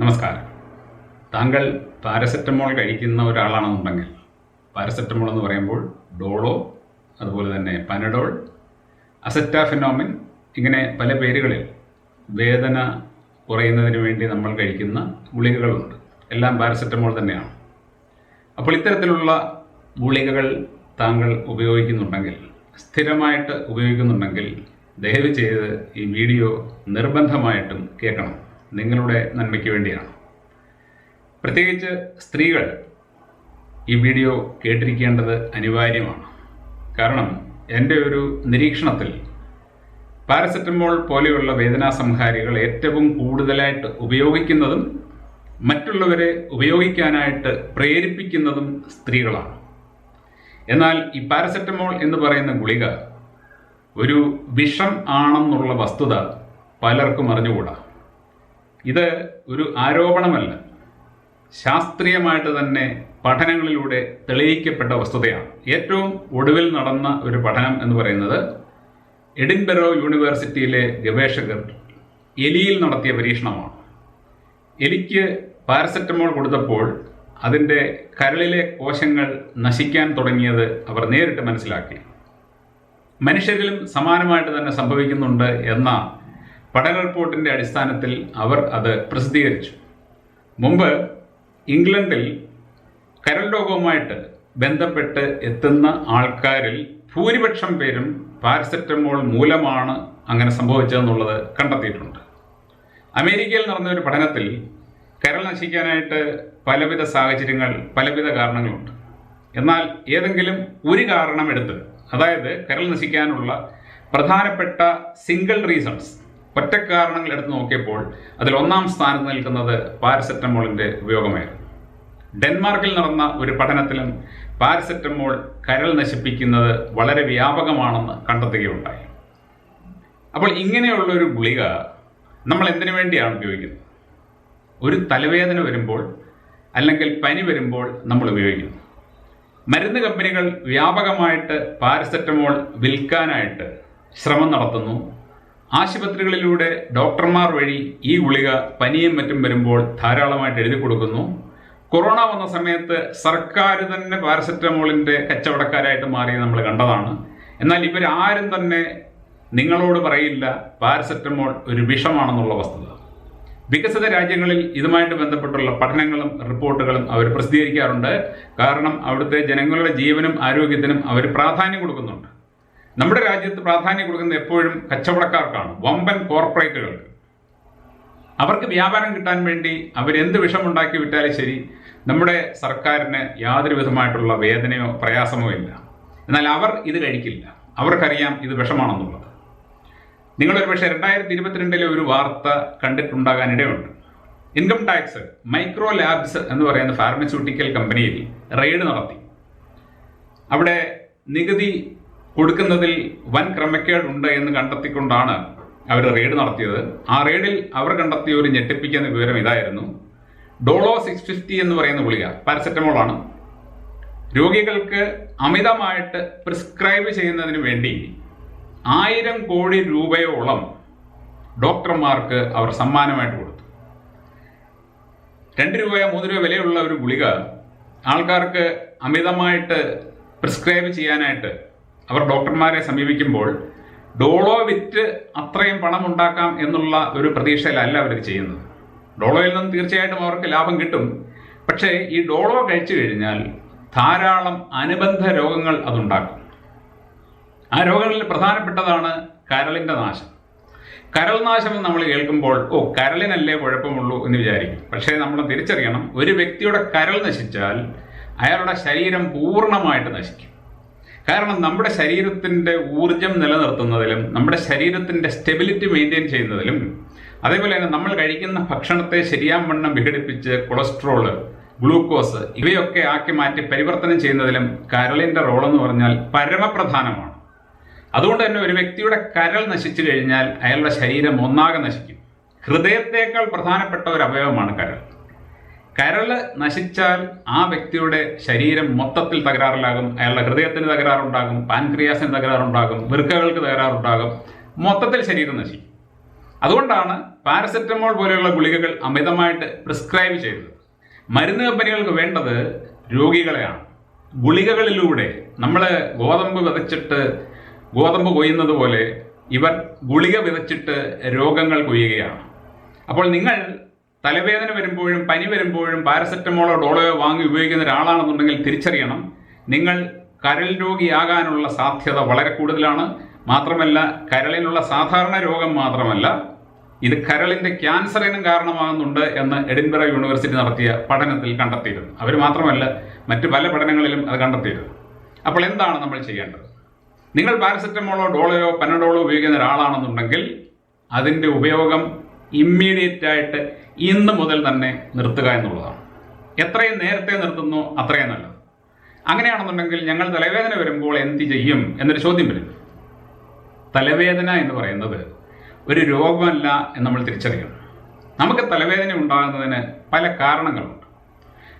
നമസ്കാരം. താങ്കൾ പാരസെറ്റമോൾ കഴിക്കുന്ന ഒരാളാണെന്നുണ്ടെങ്കിൽ പാരസെറ്റമോൾ എന്ന് പറയുമ്പോൾ ഡോളോ അതുപോലെ തന്നെ പനഡോൾ അസെറ്റാഫിനോമിൻ ഇങ്ങനെ പല പേരുകളിൽ വേദന കുറയുന്നതിന് വേണ്ടി നമ്മൾ കഴിക്കുന്ന ഗുളികകളുണ്ട്. എല്ലാം പാരസെറ്റമോൾ തന്നെയാണ്. അപ്പോൾ ഇത്തരത്തിലുള്ള ഗുളികകൾ താങ്കൾ ഉപയോഗിക്കുന്നുണ്ടെങ്കിൽ സ്ഥിരമായിട്ട് ഉപയോഗിക്കുന്നുണ്ടെങ്കിൽ ദയവ് ചെയ്ത് ഈ വീഡിയോ നിർബന്ധമായിട്ടും കേൾക്കണം. നിങ്ങളുടെ നന്മയ്ക്ക് വേണ്ടിയാണ്. പ്രത്യേകിച്ച് സ്ത്രീകൾ ഈ വീഡിയോ കേട്ടിരിക്കേണ്ടത് അനിവാര്യമാണ്. കാരണം എന്റെ ഒരു നിരീക്ഷണത്തിൽ പാരസെറ്റമോൾ പോലെയുള്ള വേദനാ സംഹാരികൾ ഏറ്റവും കൂടുതലായിട്ട് ഉപയോഗിക്കുന്നതും മറ്റുള്ളവരെ ഉപയോഗിക്കാനായിട്ട് പ്രേരിപ്പിക്കുന്നതും സ്ത്രീകളാണ്. എന്നാൽ ഈ പാരസെറ്റമോൾ എന്ന് പറയുന്ന ഗുളിക ഒരു വിഷം ആണെന്നുള്ള വസ്തുത പലർക്കും അറിഞ്ഞുകൂടാ. ഇത് ഒരു ആരോപണമല്ല. ശാസ്ത്രീയമായിട്ട് തന്നെ പഠനങ്ങളിലൂടെ തെളിയിക്കപ്പെട്ട വസ്തുതയാണ്. ഏറ്റവും ഒടുവിൽ നടന്ന ഒരു പഠനം എന്ന് പറയുന്നത് എഡിൻബറോ യൂണിവേഴ്സിറ്റിയിലെ ഗവേഷകർ എലിയിൽ നടത്തിയ പരീക്ഷണമാണ്. എലിക്ക് പാരസെറ്റമോൾ കൊടുത്തപ്പോൾ അതിന്റെ കരളിലെ കോശങ്ങൾ നശിക്കാൻ തുടങ്ങിയത് അവർ നേരിട്ട് മനസ്സിലാക്കി. മനുഷ്യരിലും സമാനമായിട്ട് തന്നെ സംഭവിക്കുന്നുണ്ട് എന്ന പഠന റിപ്പോർട്ടിന്റെ അടിസ്ഥാനത്തിൽ അവർ അത് പ്രസിദ്ധീകരിച്ചു. മുമ്പ് ഇംഗ്ലണ്ടിൽ കരൾ രോഗവുമായിട്ട് ബന്ധപ്പെട്ട് എത്തുന്ന ആൾക്കാരിൽ ഭൂരിപക്ഷം പേരും പാരസെറ്റമോൾ മൂലമാണ് അങ്ങനെ സംഭവിച്ചതെന്നുള്ളത് കണ്ടെത്തിയിട്ടുണ്ട്. അമേരിക്കയിൽ നടന്ന ഒരു പഠനത്തിൽ കരൾ നശിക്കാനായിട്ട് പലവിധ സാഹചര്യങ്ങൾ പലവിധ കാരണങ്ങളുണ്ട്. എന്നാൽ ഏതെങ്കിലും ഒരു കാരണം എടുത്ത് അതായത് കരൾ നശിക്കാനുള്ള പ്രധാനപ്പെട്ട സിംഗിൾ റീസൺസ് ഒറ്റ കാരണങ്ങൾ എടുത്ത് നോക്കിയപ്പോൾ അതിൽ ഒന്നാം സ്ഥാനത്ത് നിൽക്കുന്നത് പാരസെറ്റമോളിന്റെ ഉപയോഗമായിരുന്നു. ഡെൻമാർക്കിൽ നടന്ന ഒരു പഠനത്തിലും പാരസെറ്റമോൾ കരൾ നശിപ്പിക്കുന്നത് വളരെ വ്യാപകമാണെന്ന് കണ്ടെത്തുകയുണ്ടായി. അപ്പോൾ ഇങ്ങനെയുള്ള ഒരു ഗുളിക നമ്മൾ എന്തിനു വേണ്ടിയാണ് ഉപയോഗിക്കുന്നത്? ഒരു തലവേദന വരുമ്പോൾ അല്ലെങ്കിൽ പനി വരുമ്പോൾ നമ്മൾ ഉപയോഗിക്കുന്നു. മരുന്ന് കമ്പനികൾ വ്യാപകമായിട്ട് പാരസെറ്റമോൾ വിൽക്കാനായിട്ട് ശ്രമം നടത്തുന്നു. ആശുപത്രികളിലൂടെ ഡോക്ടർമാർ വഴി ഈ ഗുളിക പനിയും മറ്റും വരുമ്പോൾ ധാരാളമായിട്ട് എഴുതി കൊടുക്കുന്നു. കൊറോണ വന്ന സമയത്ത് സർക്കാർ തന്നെ പാരസെറ്റമോളിന്റെ കച്ചവടക്കാരായിട്ട് മാറി നമ്മൾ കണ്ടതാണ്. എന്നാൽ ഇവരാരും തന്നെ നിങ്ങളോട് പറയില്ല പാരസെറ്റമോൾ ഒരു വിഷമാണെന്നുള്ള വസ്തുത. വികസിത രാജ്യങ്ങളിൽ ഇതുമായിട്ട് ബന്ധപ്പെട്ടുള്ള പഠനങ്ങളും റിപ്പോർട്ടുകളും അവർ പ്രസിദ്ധീകരിക്കാറുണ്ട്. കാരണം അവിടുത്തെ ജനങ്ങളുടെ ജീവനും ആരോഗ്യത്തിനും അവർ പ്രാധാന്യം കൊടുക്കുന്നുണ്ട്. നമ്മുടെ രാജ്യത്ത് പ്രാധാന്യം കൊടുക്കുന്നത് എപ്പോഴും കച്ചവടക്കാർക്കാണ് വമ്പൻ കോർപ്പറേറ്റുകൾക്ക്. അവർക്ക് വ്യാപാരം കിട്ടാൻ വേണ്ടി അവരെന്ത് വിഷമുണ്ടാക്കി വിട്ടാലും ശരി നമ്മുടെ സർക്കാരിന് യാതൊരു വിധമായിട്ടുള്ള വേദനയോ പ്രയാസമോ ഇല്ല. എന്നാൽ അവർ ഇത് കഴിക്കില്ല. അവർക്കറിയാം ഇത് വിഷമാണെന്നുള്ളത്. നിങ്ങളൊരു പക്ഷേ രണ്ടായിരത്തി ഇരുപത്തിരണ്ടിലെ ഒരു വാർത്ത കണ്ടിട്ടുണ്ടാകാൻ ഇടയുണ്ട് ഇൻകം ടാക്സ് മൈക്രോ ലാബ്സ് എന്ന് പറയുന്ന ഫാർമസ്യൂട്ടിക്കൽ കമ്പനിയിൽ റെയ്ഡ് നടത്തി. അവിടെ നികുതി കൊടുക്കുന്നതിൽ വൻ ക്രമക്കേട് ഉണ്ട് എന്ന് കണ്ടെത്തിക്കൊണ്ടാണ് അവർ റെയ്ഡ് നടത്തിയത്. ആ റെയ്ഡിൽ അവർ കണ്ടെത്തിയ ഒരു ഞെട്ടിപ്പിക്കുന്ന വിവരം ഇതായിരുന്നു. ഡോളോ സിക്സ് ഫിഫ്റ്റി എന്ന് പറയുന്ന ഗുളിക പാരസെറ്റമോൾ ആണ് രോഗികൾക്ക് അമിതമായിട്ട് പ്രിസ്ക്രൈബ് ചെയ്യുന്നതിന് വേണ്ടി ആയിരം കോടി രൂപയോളം ഡോക്ടർമാർക്ക് അവർ സമ്മാനമായിട്ട് കൊടുത്തു. രണ്ട് രൂപയോ മൂന്ന് രൂപ വിലയുള്ള ഒരു ഗുളിക ആൾക്കാർക്ക് അമിതമായിട്ട് പ്രിസ്ക്രൈബ് ചെയ്യാനായിട്ട് അവർ ഡോക്ടർമാരെ സമീപിക്കുമ്പോൾ ഡോളോ വിറ്റ് അത്രയും പണം ഉണ്ടാക്കാം എന്നുള്ള ഒരു പ്രതീക്ഷയിലല്ല അവർ ചെയ്യുന്നത്. ഡോളോയിൽ നിന്നും തീർച്ചയായിട്ടും അവർക്ക് ലാഭം കിട്ടും. പക്ഷേ ഈ ഡോളോ കഴിച്ചു കഴിഞ്ഞാൽ ധാരാളം അനുബന്ധ രോഗങ്ങൾ അതുണ്ടാക്കും. ആ രോഗങ്ങളിൽ പ്രധാനപ്പെട്ടതാണ് കരളിന്റെ നാശം. കരൾ നാശം എന്ന് നമ്മൾ കേൾക്കുമ്പോൾ ഓ കരളിനല്ലേ കുഴപ്പമുള്ളൂ എന്ന് വിചാരിക്കും. പക്ഷേ നമ്മൾ തിരിച്ചറിയണം ഒരു വ്യക്തിയുടെ കരൾ നശിച്ചാൽ അയാളുടെ ശരീരം പൂർണമായിട്ട് നശിക്കും. കാരണം നമ്മുടെ ശരീരത്തിന്റെ ഊർജം നിലനിർത്തുന്നതിലും നമ്മുടെ ശരീരത്തിന്റെ സ്റ്റെബിലിറ്റി മെയിന്റെയിൻ ചെയ്യുന്നതിലും അതേപോലെ തന്നെ നമ്മൾ കഴിക്കുന്ന ഭക്ഷണത്തെ ശരിയാം വണ്ണം വിഘടിപ്പിച്ച് കൊളസ്ട്രോൾ ഗ്ലൂക്കോസ് ഇവയൊക്കെ ആക്കി മാറ്റി പരിവർത്തനം ചെയ്യുന്നതിലും കരളിന്റെ റോൾ എന്ന് പറഞ്ഞാൽ പരമപ്രധാനമാണ്. അതുകൊണ്ട് തന്നെ ഒരു വ്യക്തിയുടെ കരൾ നശിച്ചു കഴിഞ്ഞാൽ അയാളുടെ ശരീരം ഒന്നാകെ നശിക്കും. ഹൃദയത്തേക്കാൾ പ്രധാനപ്പെട്ട ഒരു അവയവമാണ് കരൾ. കരൾ നശിച്ചാൽ ആ വ്യക്തിയുടെ ശരീരം മൊത്തത്തിൽ തകരാറിലാകും. അയാളുടെ ഹൃദയത്തിന് തകരാറുണ്ടാകും പാൻക്രിയാസിന് തകരാറുണ്ടാകും വൃക്കകൾക്ക് തകരാറുണ്ടാകും. മൊത്തത്തിൽ ശരീരം നശിക്കും. അതുകൊണ്ടാണ് പാരസെറ്റമോൾ പോലെയുള്ള ഗുളികകൾ അമിതമായിട്ട് പ്രിസ്ക്രൈബ് ചെയ്തത് മരുന്ന് കമ്പനികൾക്ക് വേണ്ടത് രോഗികളെയാണ്. ഗുളികകളിലൂടെ നമ്മൾ ഗോതമ്പ് വിതച്ചിട്ട് ഗോതമ്പ് കൊയ്യുന്നത് പോലെ ഇവർ ഗുളിക വിതച്ചിട്ട് രോഗങ്ങൾ കൊയ്യുകയാണ്. അപ്പോൾ നിങ്ങൾ തലവേദന വരുമ്പോഴും പനി വരുമ്പോഴും പാരസെറ്റമോളോ ഡോളോയോ വാങ്ങി ഉപയോഗിക്കുന്ന ഒരാളാണെന്നുണ്ടെങ്കിൽ തിരിച്ചറിയണം. നിങ്ങൾ കരൾ രോഗിയാകാനുള്ള സാധ്യത വളരെ കൂടുതലാണ്. മാത്രമല്ല കരളിനുള്ള സാധാരണ രോഗം മാത്രമല്ല ഇത് കരളിന്റെ ക്യാൻസറിനും കാരണമാകുന്നുണ്ട് എന്ന് എഡിൻബറ യൂണിവേഴ്സിറ്റി നടത്തിയ പഠനത്തിൽ കണ്ടെത്തിയിരുന്നു. അവർ മാത്രമല്ല മറ്റ് പല പഠനങ്ങളിലും അത് കണ്ടെത്തിയിരുന്നു. അപ്പോൾ എന്താണ് നമ്മൾ ചെയ്യേണ്ടത്? നിങ്ങൾ പാരസെറ്റമോളോ ഡോളയോ പനഡോളോ ഉപയോഗിക്കുന്ന ഒരാളാണെന്നുണ്ടെങ്കിൽ അതിന്റെ ഉപയോഗം ഇമ്മീഡിയറ്റ് ആയിട്ട് ഇന്ന് മുതൽ തന്നെ നിർത്തുക എന്നുള്ളതാണ്. എത്രയും നേരത്തെ നിർത്തുന്നു അത്രയും നല്ലത്. അങ്ങനെയാണെന്നുണ്ടെങ്കിൽ ഞങ്ങൾ തലവേദന വരുമ്പോൾ എന്ത് ചെയ്യും എന്നൊരു ചോദ്യം വരും. തലവേദന എന്ന് പറയുന്നത് ഒരു രോഗമല്ല എന്ന് നമ്മൾ തിരിച്ചറിയണം. നമുക്ക് തലവേദന ഉണ്ടാകുന്നതിന് പല കാരണങ്ങളുണ്ട്.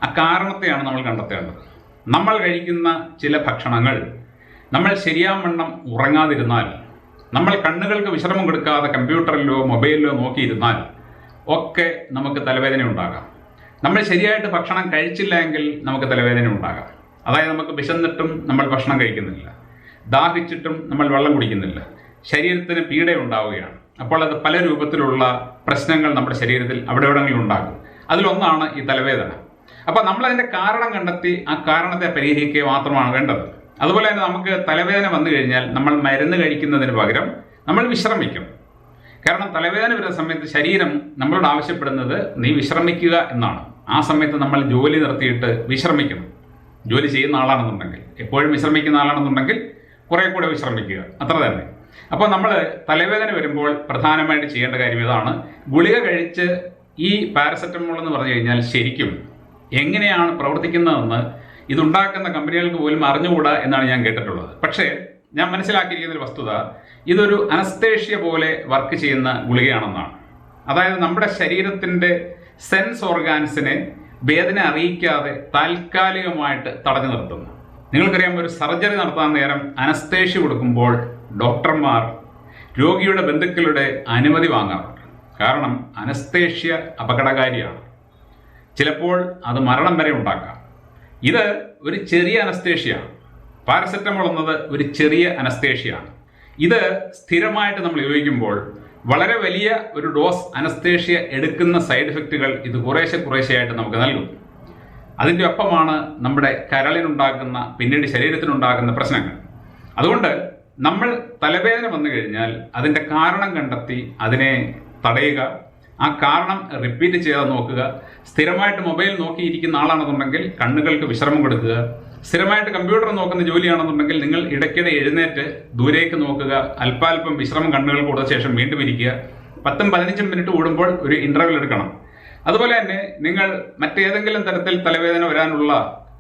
ആ കാരണത്തെയാണ് നമ്മൾ കണ്ടെത്തേണ്ടത്. നമ്മൾ കഴിക്കുന്ന ചില ഭക്ഷണങ്ങൾ നമ്മൾ ശരിയാവണ്ണം ഉറങ്ങാതിരുന്നാൽ നമ്മൾ കണ്ണുകൾക്ക് വിശ്രമം കൊടുക്കാതെ കമ്പ്യൂട്ടറിലോ മൊബൈലിലോ നോക്കിയിരുന്നാൽ ഒക്കെ നമുക്ക് തലവേദന ഉണ്ടാകാം. നമ്മൾ ശരിയായിട്ട് ഭക്ഷണം കഴിച്ചില്ല എങ്കിൽ നമുക്ക് തലവേദന ഉണ്ടാകാം. അതായത് നമുക്ക് വിശന്നിട്ടും നമ്മൾ ഭക്ഷണം കഴിക്കുന്നില്ല. ദാഹിച്ചിട്ടും നമ്മൾ വെള്ളം കുടിക്കുന്നില്ല. ശരീരത്തിന് പീഡ ഉണ്ടാവുകയാണ്. അപ്പോൾ അത് പല രൂപത്തിലുള്ള പ്രശ്നങ്ങൾ നമ്മുടെ ശരീരത്തിൽ അവിടെ എവിടെയെങ്കിലും ഉണ്ടാകും. അതിലൊന്നാണ് ഈ തലവേദന. അപ്പോൾ നമ്മൾ അതിന്റെ കാരണം കണ്ടെത്തി ആ കാരണത്തെ പരിഹരിക്കുക മാത്രമാണ് വേണ്ടത്. അതുപോലെ തന്നെ നമുക്ക് തലവേദന വന്നു കഴിഞ്ഞാൽ നമ്മൾ മരുന്ന് കഴിക്കുന്നതിന് പകരം നമ്മൾ വിശ്രമിക്കും. കാരണം തലവേദന വരുന്ന സമയത്ത് ശരീരം നമ്മളോട് ആവശ്യപ്പെടുന്നത് നീ വിശ്രമിക്കുക എന്നാണ്. ആ സമയത്ത് നമ്മൾ ജോലി നിർത്തിയിട്ട് വിശ്രമിക്കണം. ജോലി ചെയ്യുന്ന ആളാണെന്നുണ്ടെങ്കിൽ എപ്പോഴും വിശ്രമിക്കുന്ന ആളാണെന്നുണ്ടെങ്കിൽ കുറെ കൂടെ വിശ്രമിക്കുക. അത്ര തന്നെ. അപ്പോൾ നമ്മൾ തലവേദന വരുമ്പോൾ പ്രധാനമായിട്ട് ചെയ്യേണ്ട കാര്യം ഇതാണ്. ഗുളിക കഴിച്ച് ഈ പാരസെറ്റമോൾ എന്ന് പറഞ്ഞു കഴിഞ്ഞാൽ ശരിക്കും എങ്ങനെയാണ് പ്രവർത്തിക്കുന്നതെന്ന് ഇതുണ്ടാക്കുന്ന കമ്പനികൾക്ക് പോലും അറിഞ്ഞുകൂടാ എന്നാണ് ഞാൻ കേട്ടിട്ടുള്ളത്. പക്ഷേ ഞാൻ മനസ്സിലാക്കിയിരിക്കുന്ന ഒരു വസ്തുത ഇതൊരു അനസ്തേഷ്യ പോലെ വർക്ക് ചെയ്യുന്ന ഗുളികയാണെന്നാണ്. അതായത് നമ്മുടെ ശരീരത്തിന്റെ സെൻസ് ഓർഗാൻസിനെ വേദന അറിയിക്കാതെ താൽക്കാലികമായിട്ട് തടഞ്ഞു നിർത്തുന്നു. നിങ്ങൾക്കറിയാം ഒരു സർജറി നടത്താൻ നേരം അനസ്തേഷ്യ കൊടുക്കുമ്പോൾ ഡോക്ടർമാർ രോഗിയുടെ ബന്ധുക്കളുടെ അനുമതി വാങ്ങാറുണ്ട്. കാരണം അനസ്തേഷ്യ അപകടകാരിയാണ്. ചിലപ്പോൾ അത് മരണം വരെ ഉണ്ടാക്കാം. ഇത് ഒരു ചെറിയ അനസ്തേഷ്യയാണ് പാരസെറ്റമോൾ എന്നത് ഒരു ചെറിയ അനസ്തേഷ്യയാണ് ഇത് സ്ഥിരമായിട്ട് നമ്മൾ ഉപയോഗിക്കുമ്പോൾ വളരെ വലിയ ഒരു ഡോസ് അനസ്തേഷ്യ എടുക്കുന്ന സൈഡ് എഫക്റ്റുകൾ ഇത് കുറേശ്ശെ കുറേശ്ശെയായിട്ട് നമുക്ക് നൽകും. അതിന്റെ ഒപ്പമാണ് നമ്മുടെ കരളിനുണ്ടാക്കുന്ന പിന്നീട് ശരീരത്തിനുണ്ടാകുന്ന പ്രശ്നങ്ങൾ. അതുകൊണ്ട് നമ്മൾ തലവേദന വന്നു കഴിഞ്ഞാൽ അതിന്റെ കാരണം കണ്ടെത്തി അതിനെ തടയുക ആ കാരണം റിപ്പീറ്റ് ചെയ്യാതെ നോക്കുക. സ്ഥിരമായിട്ട് മൊബൈൽ നോക്കിയിരിക്കുന്ന ആളാണെന്നുണ്ടെങ്കിൽ കണ്ണുകൾക്ക് വിശ്രമം കൊടുക്കുക. സ്ഥിരമായിട്ട് കമ്പ്യൂട്ടർ നോക്കുന്ന ജോലിയാണെന്നുണ്ടെങ്കിൽ നിങ്ങൾ ഇടയ്ക്കിടെ എഴുന്നേറ്റ് ദൂരേക്ക് നോക്കുക. അല്പാൽപ്പം വിശ്രമം കണ്ണുകൾ കൊടുത്ത ശേഷം വീണ്ടും ഇരിക്കുക. പത്തും പതിനഞ്ചും മിനിറ്റ് കൂടുമ്പോൾ ഒരു ഇന്റർവെൽ എടുക്കണം. അതുപോലെ തന്നെ നിങ്ങൾ മറ്റേതെങ്കിലും തരത്തിൽ തലവേദന വരാനുള്ള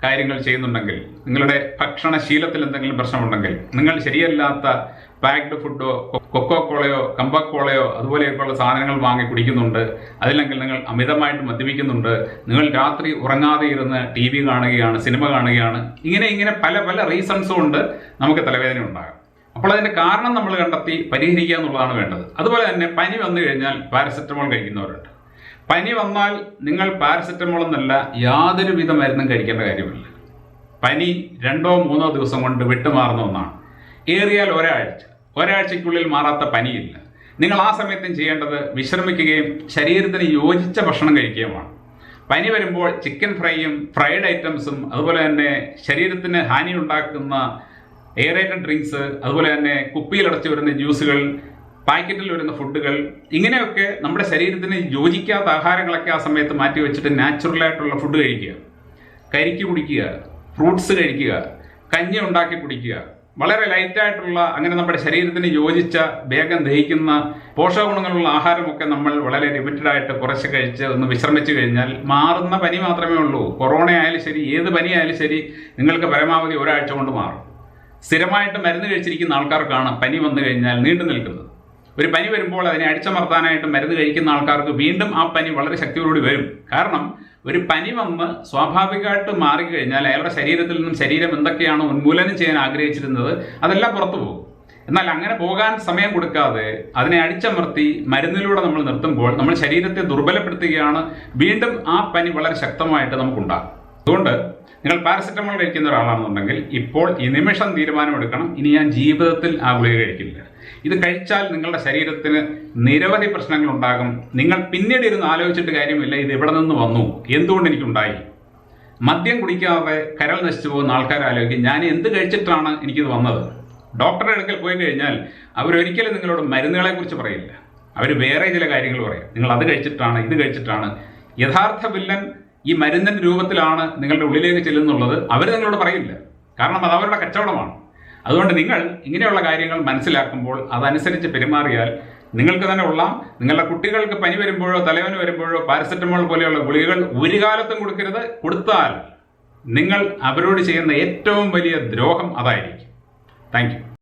കാര്യങ്ങൾ ചെയ്യുന്നുണ്ടെങ്കിൽ നിങ്ങളുടെ ഭക്ഷണശീലത്തിൽ എന്തെങ്കിലും പ്രശ്നമുണ്ടെങ്കിൽ നിങ്ങൾ ശരിയല്ലാത്ത പാക്ഡ് ഫുഡോ കൊക്കോ കോളയോ കമ്പക്കോളയോ അതുപോലെയൊക്കെയുള്ള സാധനങ്ങൾ വാങ്ങി കുടിക്കുന്നുണ്ട്. അതില്ലെങ്കിൽ നിങ്ങൾ അമിതമായിട്ട് മദ്യപിക്കുന്നുണ്ട്. നിങ്ങൾ രാത്രി ഉറങ്ങാതെ ഇരുന്ന് ടി വി കാണുകയാണ് സിനിമ കാണുകയാണ്. ഇങ്ങനെ ഇങ്ങനെ പല പല റീസൺസും ഉണ്ട്. നമുക്ക് തലവേദന ഉണ്ടാകാം. അപ്പോൾ അതിന്റെ കാരണം നമ്മൾ കണ്ടെത്തി പരിഹരിക്കുക എന്നുള്ളതാണ് വേണ്ടത്. അതുപോലെ തന്നെ പനി വന്നു കഴിഞ്ഞാൽ പാരസെറ്റമോൾ കഴിക്കുന്നവരുണ്ട്. പനി വന്നാൽ നിങ്ങൾ പാരസെറ്റമോൾ എന്നല്ല യാതൊരുവിധ മരുന്നും കഴിക്കേണ്ട കാര്യമില്ല. പനി രണ്ടോ മൂന്നോ ദിവസം കൊണ്ട് വിട്ടുമാറുന്ന ഒന്നാണ്. ഏറിയാൽ ഒരാഴ്ച. ഒരാഴ്ചയ്ക്കുള്ളിൽ മാറാത്ത പനിയില്ല. നിങ്ങൾ ആ സമയത്തും ചെയ്യേണ്ടത് വിശ്രമിക്കുകയും ശരീരത്തിന് യോജിച്ച ഭക്ഷണം കഴിക്കുകയുമാണ്. പനി വരുമ്പോൾ ചിക്കൻ ഫ്രൈയും ഫ്രൈഡ് ഐറ്റംസും അതുപോലെ തന്നെ ശരീരത്തിന് ഹാനി ഉണ്ടാക്കുന്ന എയറേറ്റഡ് ഡ്രിങ്ക്സ് അതുപോലെ തന്നെ കുപ്പിയിലടച്ചു വരുന്ന ജ്യൂസുകൾ പാക്കറ്റിൽ വരുന്ന ഫുഡുകൾ ഇങ്ങനെയൊക്കെ നമ്മുടെ ശരീരത്തിന് യോജിക്കാത്ത ആഹാരങ്ങളൊക്കെ ആ സമയത്ത് മാറ്റി വെച്ചിട്ട് നാച്ചുറൽ ആയിട്ടുള്ള ഫുഡ് കഴിക്കുക. കരിക്ക് കുടിക്കുക ഫ്രൂട്ട്സ് കഴിക്കുക കഞ്ഞി ഉണ്ടാക്കി കുടിക്കുക വളരെ ലൈറ്റായിട്ടുള്ള അങ്ങനെ നമ്മുടെ ശരീരത്തിന് യോജിച്ച വേഗം ദഹിക്കുന്ന പോഷകഗുണങ്ങളുള്ള ആഹാരമൊക്കെ നമ്മൾ വളരെ ലിമിറ്റഡ് ആയിട്ട് കുറച്ച് കഴിച്ച് ഒന്ന് വിശ്രമിച്ചു കഴിഞ്ഞാൽ മാറുന്ന പനി മാത്രമേ ഉള്ളൂ. കൊറോണ ആയാലും ശരി ഏത് പനി ശരി നിങ്ങൾക്ക് പരമാവധി ഒരാഴ്ച കൊണ്ട് മാറും. സ്ഥിരമായിട്ട് മരുന്ന് കഴിച്ചിരിക്കുന്ന ആൾക്കാർക്കാണ് പനി വന്നു കഴിഞ്ഞാൽ നീണ്ടു നിൽക്കുന്നത്. ഒരു പനി വരുമ്പോൾ അതിനെ അടിച്ചമർത്താനായിട്ട് മരുന്ന് കഴിക്കുന്ന ആൾക്കാർക്ക് വീണ്ടും ആ പനി വളരെ ശക്തിയോടുകൂടി വരും. കാരണം ഒരു പനി വന്ന് സ്വാഭാവികമായിട്ട് മാറിക്കഴിഞ്ഞാൽ അയാളുടെ ശരീരത്തിൽ നിന്നും ശരീരം എന്തൊക്കെയാണ് ഉന്മൂലനം ചെയ്യാൻ ആഗ്രഹിച്ചിരുന്നത് അതെല്ലാം പുറത്തു പോകും. എന്നാൽ അങ്ങനെ പോകാൻ സമയം കൊടുക്കാതെ അതിനെ അടിച്ചമർത്തി മരുന്നിലൂടെ നമ്മൾ നിർത്തുമ്പോൾ നമ്മൾ ശരീരത്തെ ദുർബലപ്പെടുത്തുകയാണ്. വീണ്ടും ആ പനി വളരെ ശക്തമായിട്ട് നമുക്കുണ്ടാകും. അതുകൊണ്ട് നിങ്ങൾ പാരസെറ്റമോൾ കഴിക്കുന്ന ഒരാളാണെന്നുണ്ടെങ്കിൽ ഇപ്പോൾ ഈ നിമിഷം തീരുമാനമെടുക്കണം. ഇനി ഞാൻ ജീവിതത്തിൽ ആ ഗുളിക കഴിക്കില്ല. ഇത് കഴിച്ചാൽ നിങ്ങളുടെ ശരീരത്തിന് നിരവധി പ്രശ്നങ്ങൾ ഉണ്ടാകും നിങ്ങൾ പിന്നീട് ഇരുന്ന് ആലോചിച്ചിട്ട് കാര്യമില്ല ഇത് എവിടെ നിന്ന് വന്നു? എന്തുകൊണ്ട് എനിക്കുണ്ടായി? മദ്യം കുടിക്കാതെ കരൾ നശിച്ചു പോകുന്ന ആൾക്കാർ ആലോചിക്കും. ഞാൻ എന്ത് കഴിച്ചിട്ടാണ് എനിക്കിത് വന്നത്? ഡോക്ടറുടെ അടുക്കൽ പോയി കഴിഞ്ഞാൽ അവരൊരിക്കലും നിങ്ങളോട് മരുന്നുകളെ കുറിച്ച് പറയില്ല. അവർ വേറെ ചില കാര്യങ്ങൾ പറയും. നിങ്ങൾ അത് കഴിച്ചിട്ടാണ് ഇത് കഴിച്ചിട്ടാണ്. യഥാർത്ഥ വില്ലൻ ഈ മരുന്നിന്റെ രൂപത്തിലാണ് നിങ്ങളുടെ ഉള്ളിലേക്ക് ചെല്ലുന്നുള്ളത്. അവർ നിങ്ങളോട് പറയില്ല. കാരണം അത് അവരുടെ കച്ചവടമാണ്. അതുകൊണ്ട് നിങ്ങൾ ഇങ്ങനെയുള്ള കാര്യങ്ങൾ മനസ്സിലാക്കുമ്പോൾ അതനുസരിച്ച് പെരുമാറിയാൽ നിങ്ങൾക്ക് തന്നെ കൊള്ളാം. നിങ്ങളുടെ കുട്ടികൾക്ക് പനി വരുമ്പോഴോ തലവന് വരുമ്പോഴോ പാരസെറ്റമോൾ പോലെയുള്ള ഗുളികകൾ ഒരു കാലത്തും കൊടുക്കരുത്. കൊടുത്താൽ നിങ്ങൾ അവരോട് ചെയ്യുന്ന ഏറ്റവും വലിയ ദ്രോഹം അതായിരിക്കും. താങ്ക്